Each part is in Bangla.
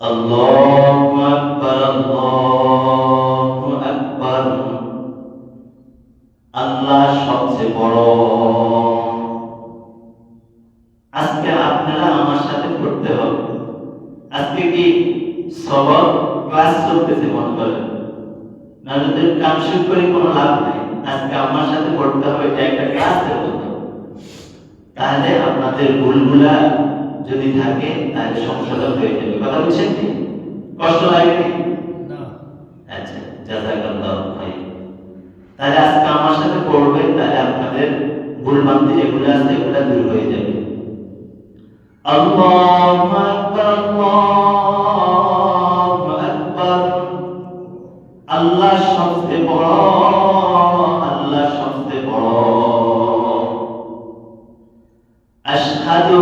আল্লাহু আকবার আল্লাহু আকবার আল্লাহ সবচেয়ে বড়। আজকে আপনারা আমার সাথে পড়তে হবে। আজকে কি সবক ক্লাস চলতেছে মনে করেন? নাহলে তো কাম শুরু করে কোনো লাভ নাই। আজকে আমার সাথে পড়তে হবে, এটা একটা ক্লাসের মতো। তাহলে আপনাদের ভুলগুলা যদি থাকে তাহলে সংশোধন হয়ে যাবে। কথা বুঝছেন কি? কষ্ট লাগেনি না। আচ্ছা জাজাকাল্লাহ ভাই তাহলে আজকে আমার সাথে পড়বেন তাহলে আপনাদের যেগুলো আছে এগুলো দূর হয়ে যাবে। আল্লাহু আকবার আল্লাহু আকবার। আল্লাহ সবচেয়ে বড় আল্লাহ সবচেয়ে বড়। আশহাদু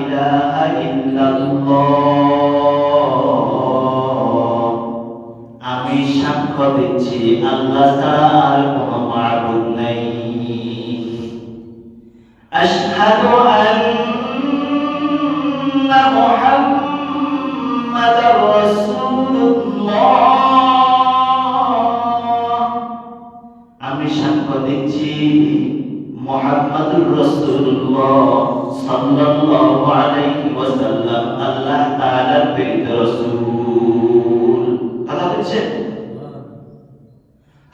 إله إلا الله. আমি সাক্ষ্য দিচ্ছি আল্লাহ ছাড়া আর কোনো মাবুদ নেই। আশহাদু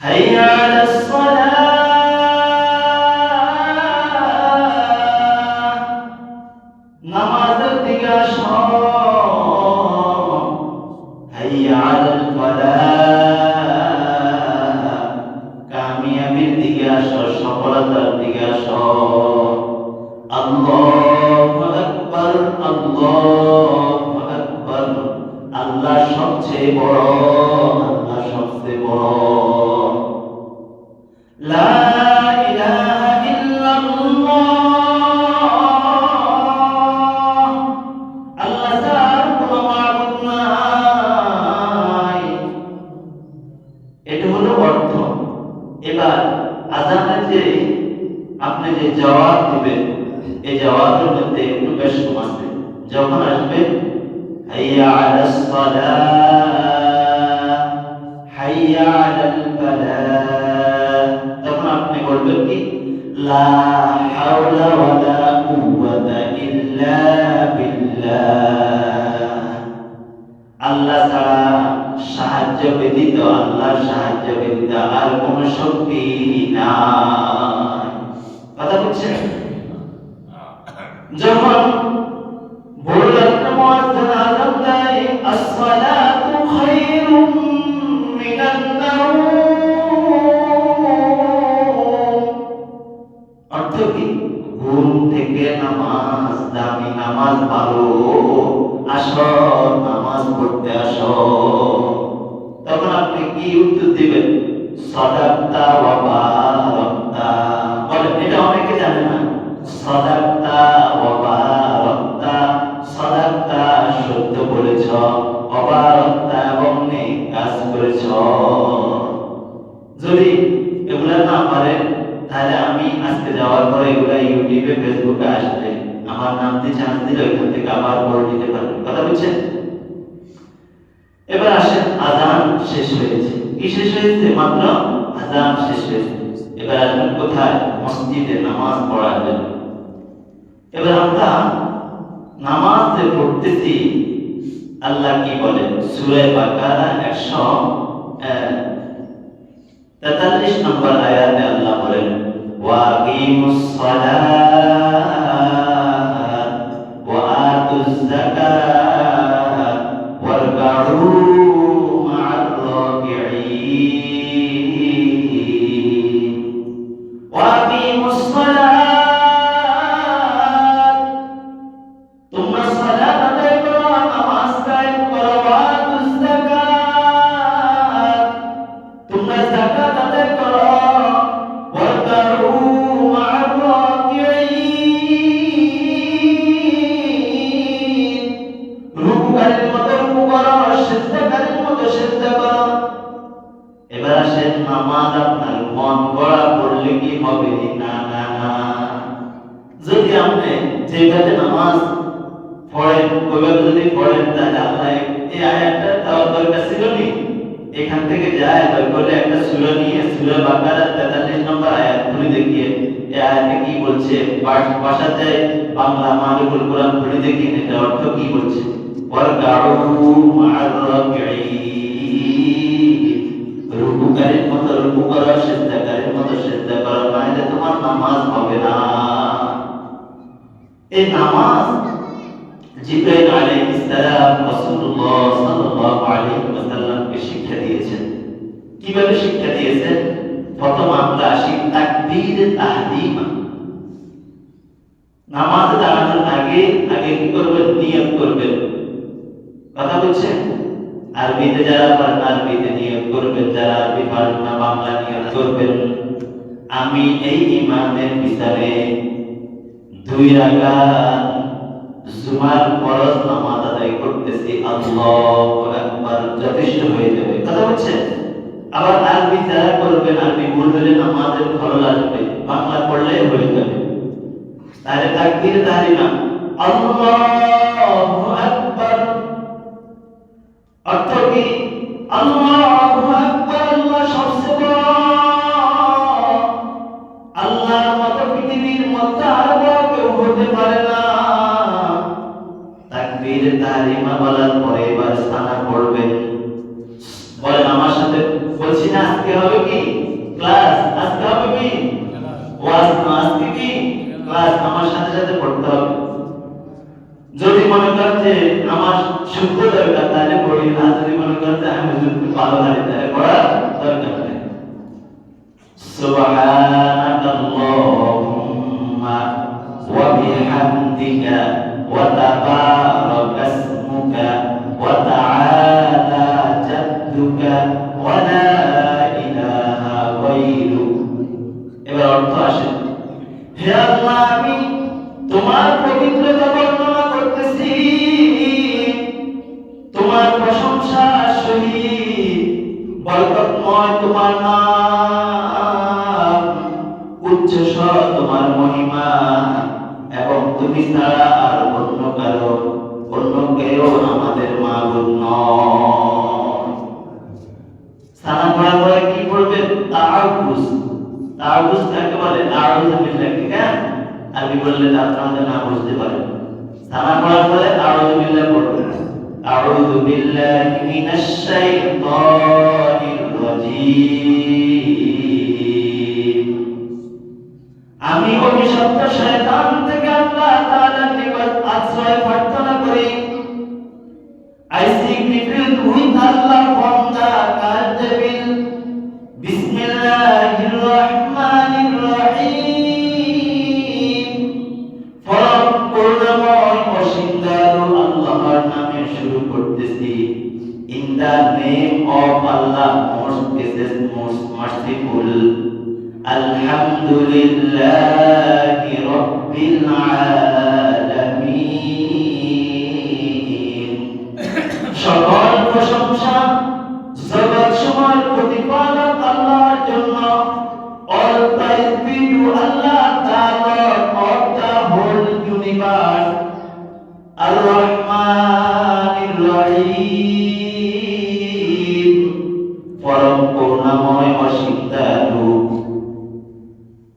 হাইয়া আলাস সালাহ আপনি যে জবাব দিবেন এই জবাবের মধ্যে একটু বেশ কম আছে যখন আসবে, হাইয়া আলাস তখন আপনি বলবেন কি? আল্লাহ ছাড়া সাহায্য ব্যতীত, আল্লাহর সাহায্য ব্যতীত আর কোন শক্তি নাই। কথা বুঝছেন যখন ভোর মুয়াজ্জিন আযান দেয় আসসালাতু খায়রুম মিনান নাওম। অর্থ কি? ঘুম থেকে নামাজ দামি নামাজ ভালো। আসো নামাজ পড়তে আসো। তখন আপনি কি উত্তর দিবেন? সদাক্তা ওয়া বারাক্তা বলেন এটা অনেকে জানে না সদাক্তা ওয়া বারাক্তা সদাক্তা সত্য বলেছ অবারক্তা এবং নেক কাজ করেছ যদি এগুলা না পারেন তাহলে আমি আজকে যাওয়ার পরে এগুলা ইউটিউবে ফেসবুকে আসবে আমার নাম দিয়ে চান্স দিলে ওইখান থেকে আবার পড়ে নিতে পারবেন কথা বুঝছেন এবার আসেন আজান শেষ হয়েছে কি শেষ হয়েছে মাত্র আজান শেষ হয়েছে এবার আসবেন কোথায় মসজিদে নামাজ পড়ার জন্য এবার আমরা নামাজ যে পড়তেছি আল্লাহ কি বলেন? সুরে বাকারা 100 তেতাল্লিশ নম্বর আয়াতে আল্লাহ বলেন ওয়াকিমুস সালাত। আসেন নামাজ আপনার মন গড়া পড়লে কি হবে? না না না। যদি আপনি যেভাবে নামাজ পড়েন, ওইভাবে যদি পড়েন, তাহলে আল্লাহ এই আয়াতটা দেওয়ার দরকার ছিল নি? এখান থেকে যায় দরকার একটা সূরা নিয়ে, সূরা বাকারা 43 নম্বর আয়াত। খুলে দেখিয়ে এই আয়াতে কি বলছে? ভাষাতে বাংলা মালিকুল কোরআন খুলে দেখিয়ে এটা অর্থ কি বলছে? ওয়ারকাউ মা'আর রাকিঈন। মতো রুকু সিজদাকারীর মতো সিজদা করো নাহলে তোমার নামাজ হবে না। এই নামাজ জিব্রাইল আলাইহিস সালাম রাসূলুল্লাহ সাল্লাল্লাহু আলাইহি ওয়াসাল্লামকে শিক্ষা দিয়েছেন। কীভাবে শিক্ষা দিয়েছেন? প্রথম আমরা আসি তাকবীর তাহদিমা নামাজ দাঁড়ানোর আগে আগে কি করবেন? নিয়ত করবেন। কথা বলছেন? আরবিতে যারা পারেন আরবিতে নিয়ত করবেন, যারা আরবি পারেন না, বাংলা নিয়ত করবেন। আমি এই ইমামের পিছনে দুই জুমার ফরজ নামাজ আদায় করতেছি। আল্লাহু আকবার, যথেষ্ট হয়ে যাবে। কথা বলছেন আবার আরবি যারা করবেন, আরবি ভুল নামাজের ফরজ আসবে। বাংলা পড়লে হয়ে যাবে। তাহলে তাকবীর তাহরিমা আল্লাহু আকবার। অর্থ কি আল্লাহু আল্লাহ সবচেয়ে বড়। আল্লাহর মতো পৃথিবীর মধ্যে আর বড় কেউ হতে পারে না। তাকবীর তাহরিমা বলার পরে এবার সানা পড়বেন বলেন আমার সাথে বলছি না আজকে হবে কি? ক্লাস আজকে হবে কি? ওয়াজ আজকে কি? ক্লাস আমার সাথে সাথে পড়তে হবে। মনে করছে আমার শুদ্ধ দরকার, তাহলে পড়ি না যদি মনে করছে আমি শুদ্ধ ভালো লাগে তাহলে পড়া দরকার নেই। সুবহানাকাল্লাহুম্মা ওয়া বিহামদিকা ওয়া তাবারাক ইসমুকা ওয়া তাআলা জাদ্দুকা ওয়া লা ইলাহা গায়রুক এবার অর্থ আসে। হে তোমার উচ্চ তোমার মহিমা? এবং তুমি ছাড়া আর অন্য কারও, অন্য কেউ আমাদের নয়। সানা কি পড়বে তাআবুস তাআবুস কাকে বলে? তাআবুস বিল্লাহ ঠিক আছে আরবি বললে আপনারা না বুঝতে পারেন সানা পড়ার পরে আউযু বিল্লাহ পড়বে আউযু বিল্লাহি মিনাশ শাইতানির রাজীম। অভিশপ্ত শয়তান থেকে আল্লাহ তাআলার নিকট আশ্রয় প্রার্থনা করি। I seek refuge with পরম করুণাময় অসীম দয়ালু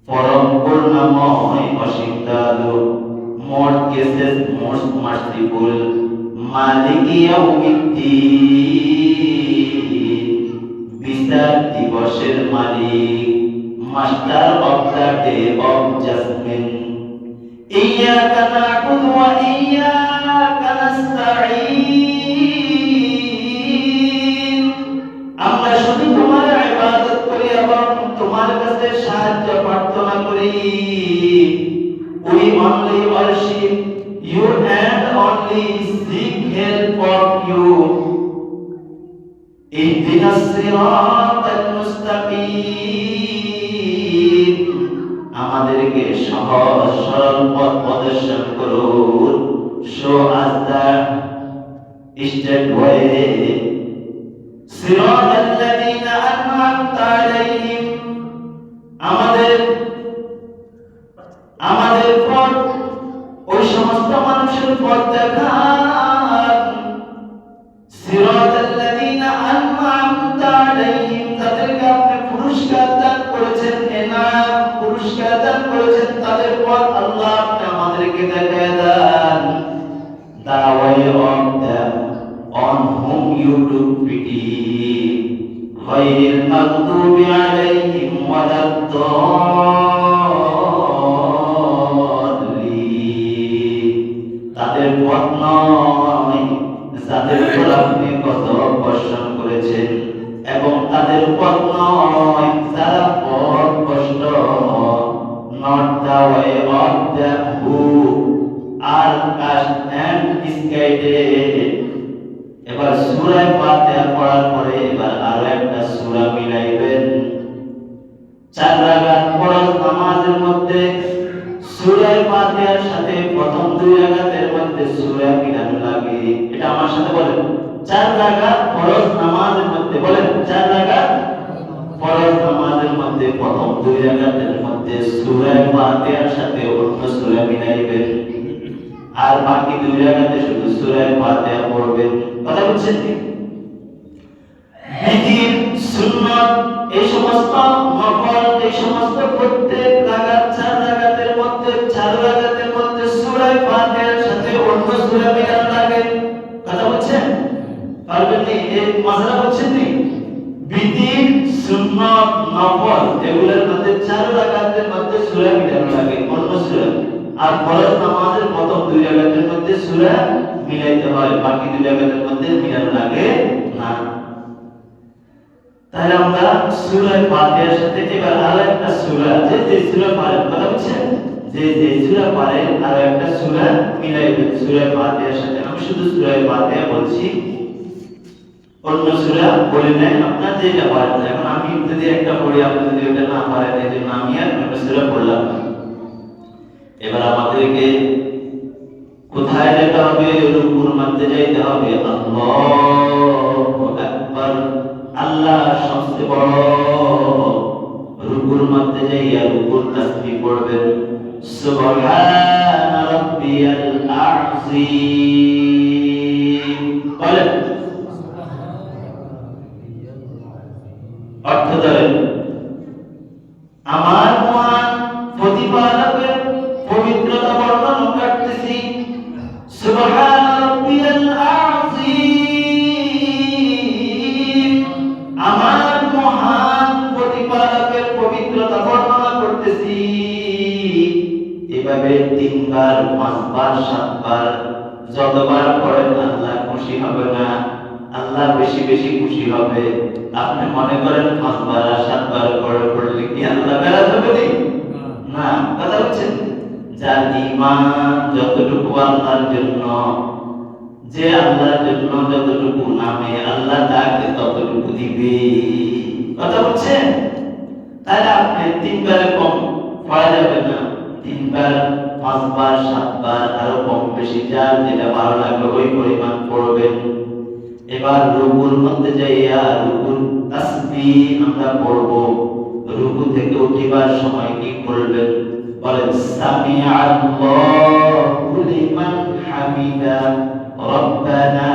পরম করুণাময় অসীম দয়ালু মোর কেসেস মোস্ট মার্সিফুল মালিকিয়া উমিতি বিচার দিবসের মালিক। Master of the day of judgment ইয়াকা না'বুদু ওয়া ইয়া worship you and only seek help of you. Ihdina sirat al-mustaqim. আমাদেরকে সহজ সরল পথ প্রদর্শন করুন। শো আজ দা স্টেট হয়ে সিরাত আল্লাযীনা আন'আমতা আলাইহিম আমাদের adoro. আর বাকি দুই রাকাতে শুধু সূরা ফাতিহা পড়বেন কথা বুঝছেন কি? বিধির সুন্নত, এই সমস্ত নফল, এই সমস্ত প্রত্যেক চার মধ্যে, চার রাকাতের মধ্যে সূরা ফাতিহার সাথে অন্য লাগে কথা বুঝছেন? পারবেন এই বুঝছেন নফল, এগুলোর মধ্যে চার মধ্যে লাগে আর ফরজ নামাজের প্রথম দুই রাকাতের মধ্যে সূরা মিলাইতে হয়, বাকি দুই রাকাতের মধ্যে মিলানো লাগে না। তাহলে আমরা সূরা ফাতিহার সাথে এবার আরও একটা সূরা, যে যে সূরা পারেন কথা বুঝছেন যে যে সূরা পারেন আর একটা সূরা মিলাইবেন সূরা ফাতিহার সাথে। আমি শুধু সূরা ফাতিহা বলছি, অন্য সূরা বলে নেন আপনার যেটা পারেন এখন আমি যদি একটা পড়ি, আপনি যদি ওটা না পারেন, এই জন্য আমি আর অন্য সূরা না। এবার আমাদেরকে কোথায় যেতে হবে? রুকুর মধ্যে যাইতে হবে। আল্লাহু আল্লাহ সবচেয়ে বড়। রুকুর মধ্যে যাইয়া রুকুর তাসবিহ পড়বেন। সুবহান রাব্বিয়াল আযীম। বলেন। অর্থ ধরেন। আমার মহান প্রতিপালকের পাঁচবার সাতবার, যতবার পড়েন আল্লাহ খুশি হবে না। আল্লাহ বেশি বেশি খুশি হবে। আপনি মনে করেন পাঁচবার আর সাতবার পড়ে পড়লে কি আল্লাহ বেড়া যাবে না? কথা হচ্ছেন যার ইমান যতটুকু আল্লাহর জন্য, যে আল্লাহর জন্য যতটুকু নামে, আল্লাহ তাকে ততটুকু দিবে। কথা বুঝছেন তাহলে আপনি তিনবার কম, পড়া যাবে না। তিনবার পাঁচবার, সাতবার, আরও কম বেশি যার যেটা ভালো লাগবে ওই পরিমাণ পড়বেন এবার রুকুর মধ্যে যাইয়া রুকুর তাসবি আমরা পড়ব। রুকু থেকে উঠিবার সময় কি করবেন বলেন সামি আল্লাহু লিমান হামিদা, রব্বানা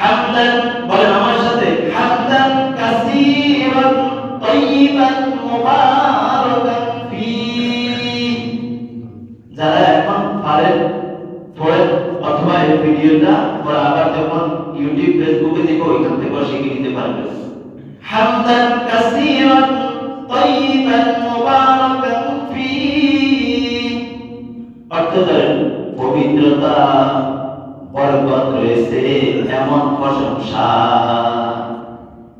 হামদান বলেন আমার সাথে কাসীরান, তাইয়িবান, মুবারাকান, ফি। যারা এখন অথবা এই ভিডিওটা পরে আবার যখন ইউটিউব, ফেসবুকে দেখো ওইখান থেকে শিখে নিতে পারবেন। হামদান কাসীরান, তাইয়িবান এমন প্রশংসা।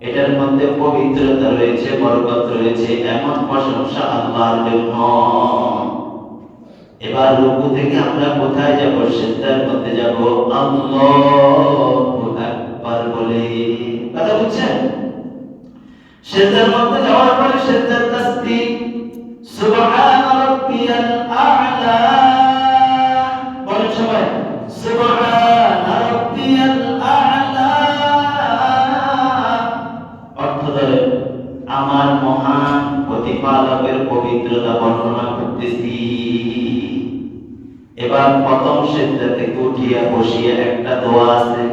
এটার মধ্যে পবিত্রতা রয়েছে, বরকত রয়েছে, এমন প্রশংসা আল্লাহর জন্য। এবার রুকু থেকে আমরা কোথায় যাব? সেজদার মধ্যে যাব। আকবার বলে। কথা বুঝছেন? সেজদার মধ্যে যাওয়ার পরে সেজদার তাসবিহ। সুবহান রাব্বিয়াল আ'লা। বলেন সবাই, সুবহান উঠিয়া বসিয়া একটা দোয়া আছে।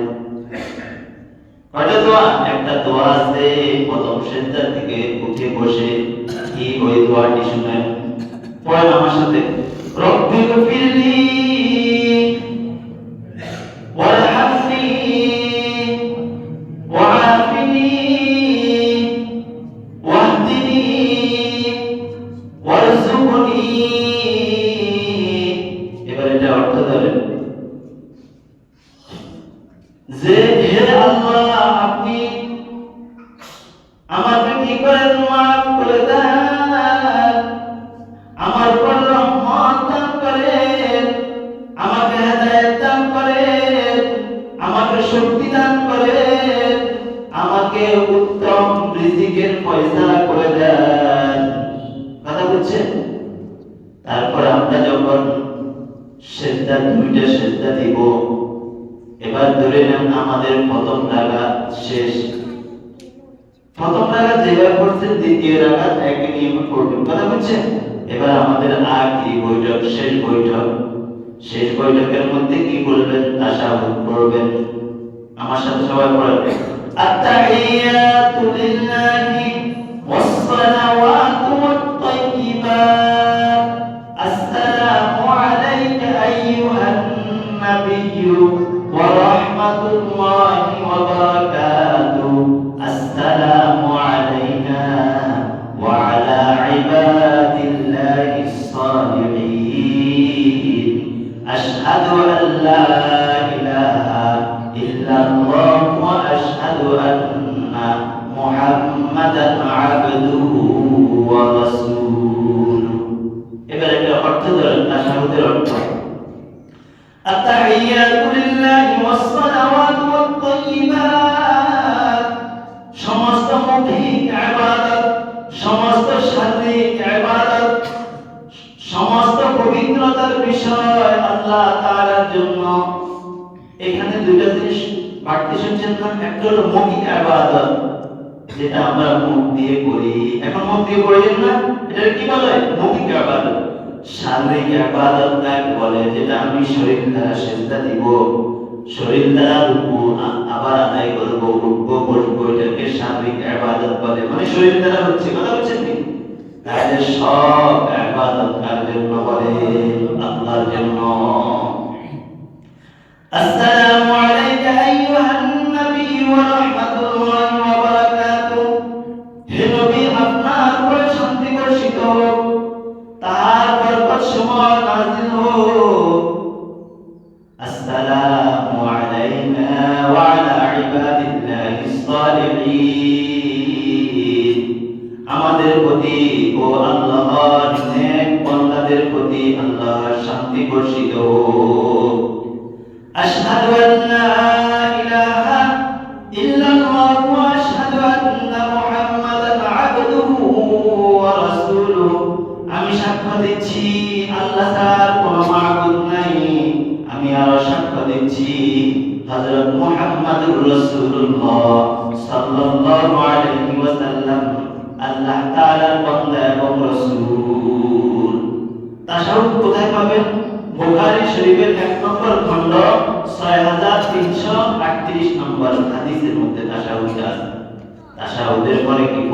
শেষ বৈঠক। শেষ বৈঠকের মধ্যে কি বলবেন, আশা করবেন? আমার সাথে সবাই পড়াবেন আত্মাহিয়াতু লিল্লাহি ওয়াস সালাওয়াতু التحيات لله والصلوات والطيبات সমস্ত মৌখিক ইবাদত সমস্ত শারীরিক ইবাদত সমস্ত পবিত্রতার বিষয় আল্লাহ তাআলার জন্য এখানে দুইটা জিনিস বাড়তি শুনছেন না একটা হলো মৌখিক ইবাদত যেটা আমরা মুখ দিয়ে করি এখন মুখ দিয়ে করেন না এটা কি বলে মৌখিক ইবাদত শারীরিক ইবাদত ত্যাগ বলে, যেটা আমি শরীর দ্বারা সেজদা দিব। শরীর দ্বারা রুকু আবার আদায় করব, রুকু করব, এটাকে শারীরিক ইবাদত বলে। মানে শরীর দ্বারা হচ্ছে, কথা বলছেন কি? তাহলে সব ইবাদত কার জন্য বলে? আল্লাহর জন্য। আসসালামু আলাইকা আইয়ুহান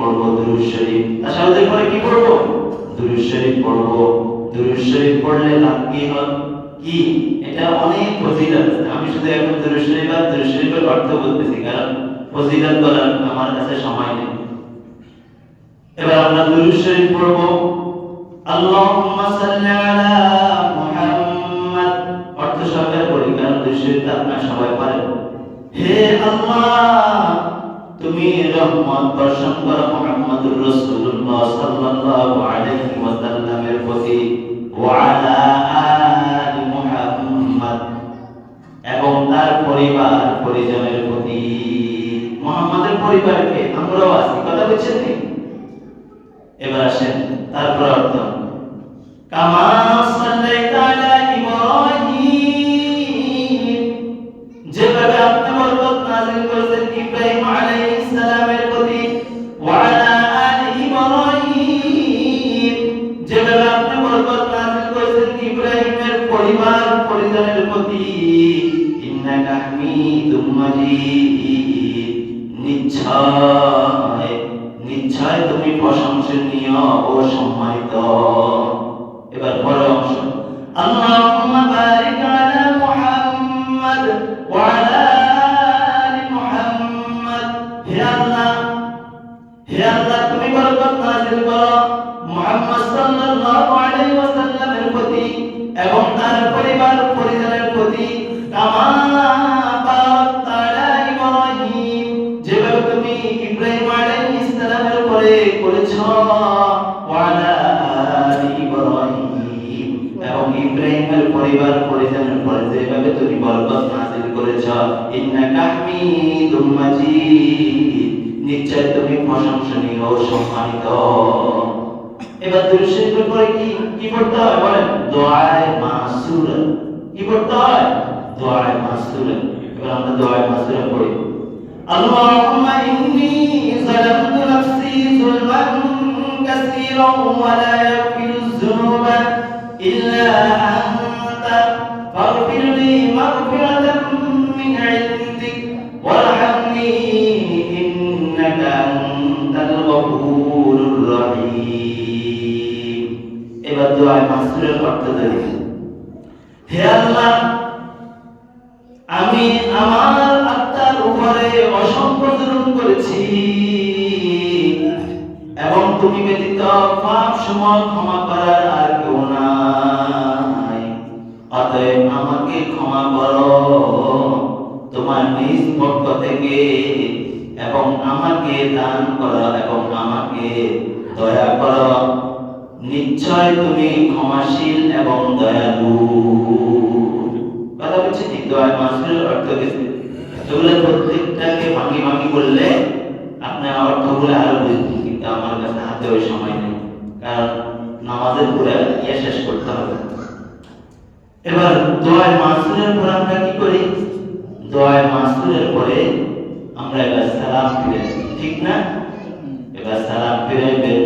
পড়ব দুরূদ শরীফ। তাশাহুদের পরে কি পড়ব? দুরূদ শরীফ পড়ব। দুরূদ শরীফ পড়লে লাভ কি হয়? কি? এটা অনেক ফজিলত। আমি শুধু এখন দুরূদ শরীফ আর দুরূদ শরীফের অর্থ বলতেছি, কারণ ফজিলত বলার আমার কাছে সময় নেই। এবার আমরা দুরূদ শরীফ পড়ব। আল্লাহুম্মা সাল্লি আলা মুহাম্মদ। অর্থ সহকারে পড়ি, কারণ দুরূদ শরীফ আপনারা সবাই পারেন হে আল্লাহ! তুমি রহমত বর্ষণ করো মুহাম্মদুর রাসূলুল্লাহ সাল্লাল্লাহু দোয়ায় মাসুরা এবার আমরা দোয়ায় মাসুরা পড়ি اللهم إني ظلمت نفسي ظلما كثيرا ولا يغفر الذنوب إلا أنت فاغفر لي مغفرة من عندك وارحمني إنك أنت الغفور الرحيم এবার দোয়ায় মাসুরের অর্থ দেবে হে আল্লাহ আমি আমার আত্মার উপরে অসংখ্য জুলুম করেছি। এবং তুমি ব্যতীত পাপ সময় ক্ষমা করার আর কেউ নাই। অতএব আমাকে ক্ষমা করো। তোমার নিজ পক্ষ থেকে এবং আমাকে দান করো এবং আমাকে দয়া করো। নিশ্চয় তুমি ক্ষমাশীল এবং দয়ালু। কথা বলছি ঠিক? দোয়ার মাসের অর্থ গেছে এগুলো প্রত্যেকটাকে ভাঙি ভাঙি করলে আপনার অর্থগুলো আরও বুঝবেন, কিন্তু আমার কাছে হাতে ওই সময় নেই। কারণ নামাজের পুরো ইয়ে শেষ করতে হবে। এবার দোয়ার মাসুরের পর আমরা কি করি? দোয়ার মাসুরের পরে আমরা এবার সালাম ফিরে ঠিক না? এবার সালাম ফিরাইবেন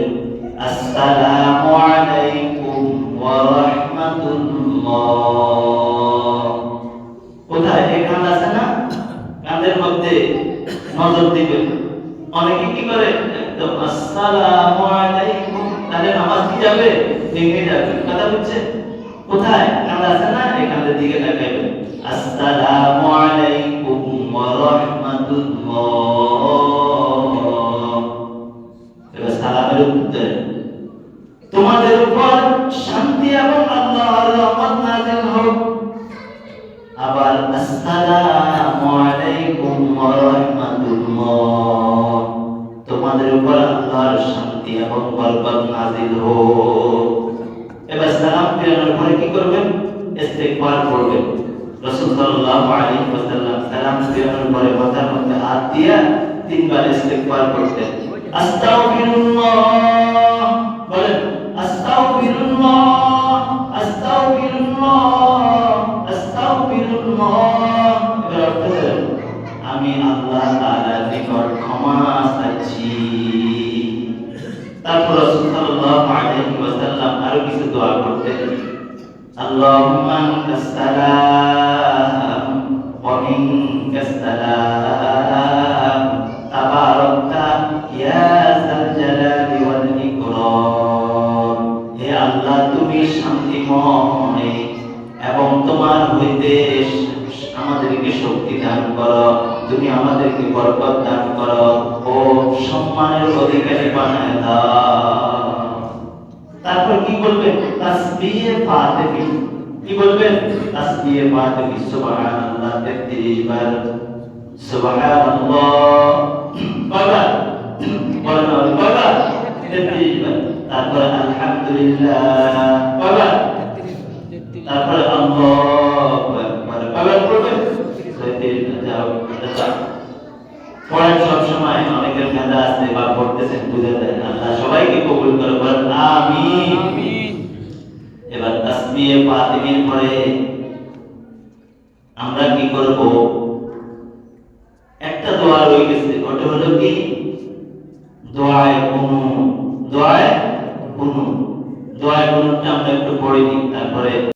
আসসালামু আলাইকুম ওয়া রাহমাতুল্লাহ। কোথায়? আছে না? কাঁধের মধ্যে নজর দিবেন। অনেকে কি করে? একদম, আসসালামু আলাইকুম। তাহলে নামাজ কি যাবে? ভেঙে যাবে। কথা বুঝছে কোথায়? কাঁধ আছে না? এই দিকে তাকাইবেন। আসসালামু আলাইকুম ওয়া রাহমাতুল্লাহ। নাযিল হোক। এবার সালাম ফিরানোর পরে কি করবেন? ইস্তেগফার করবেন। রাসূল সাল্লাল্লাহু আলাইহি ওয়াসাল্লাম সালাম ফিরানোর পরে মাথার মধ্যে হাত দিয়ে তিনবার ইস্তেগফার করতেন। আস্তাগফিরুল্লাহ। কি বলবেন? তাসবিহে 33 বার। সুবহানাল্লাহ। বাবা বলো বাবা 33 বার। তারপর আলহামদুলিল্লাহ। বাবা তারপর আল্লাহু আকবার। বাবা বলবেন 33 বার। যাও যাও পড়েন সবসময় অনেকের মেধা আছে বা পড়তেছেন, বুঝে দেয় আল্লাহ সবাইকে কবুল করে বলেন আমিন। এবার তাসবিহে ফাতিমির পরে আমরা কি করব? একটা দোয়া রয়ে গেছে, ওটা হলো কি? দোয়ায় কুনু দোয়ায় কুনু। দোয়ায় কুনুটা আমরা একটু পড়ে নিই, তারপরে